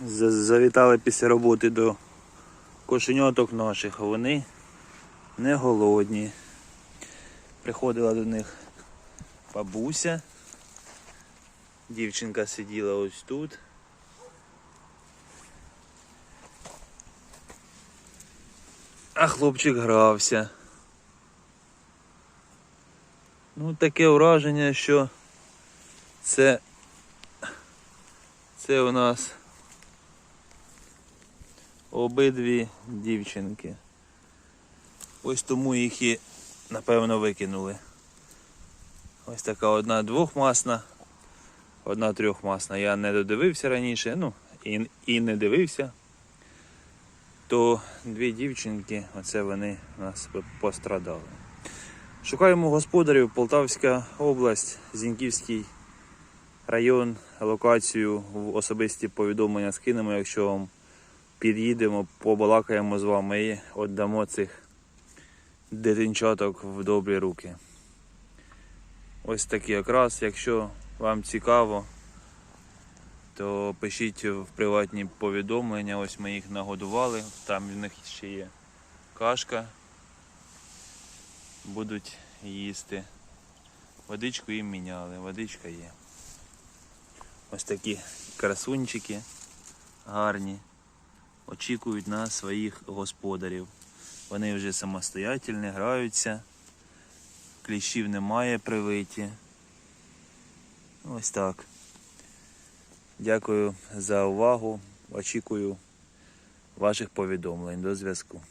За- Завітали після роботи до кошеняток наших, а вони не голодні. Приходила до них бабуся. Дівчинка сиділа ось тут. А хлопчик грався. Ну, таке враження, що це, це у нас обидві дівчинки. Ось тому їх і напевно викинули. Ось така одна двохмасна, одна трьохмасна. Я не додивився раніше, ну і, і не дивився. То дві дівчинки, оце вони у нас пострадали. Шукаємо господарів Полтавська область, Зіньківський район, локацію в особисті повідомлення скинемо, якщо вам під'їдемо, побалакаємо з вами і віддамо цих дитинчаток в добрі руки. Ось такі якраз, якщо вам цікаво, то пишіть в приватні повідомлення. Ось ми їх нагодували, там в них ще є кашка. Будуть їсти. Водичку їм міняли, водичка є. Ось такі красунчики гарні. Очікують на своїх господарів. Вони вже самостоятельні, граються. Кліщів немає привиті. Ось так. Дякую за увагу. Очікую ваших повідомлень. До зв'язку.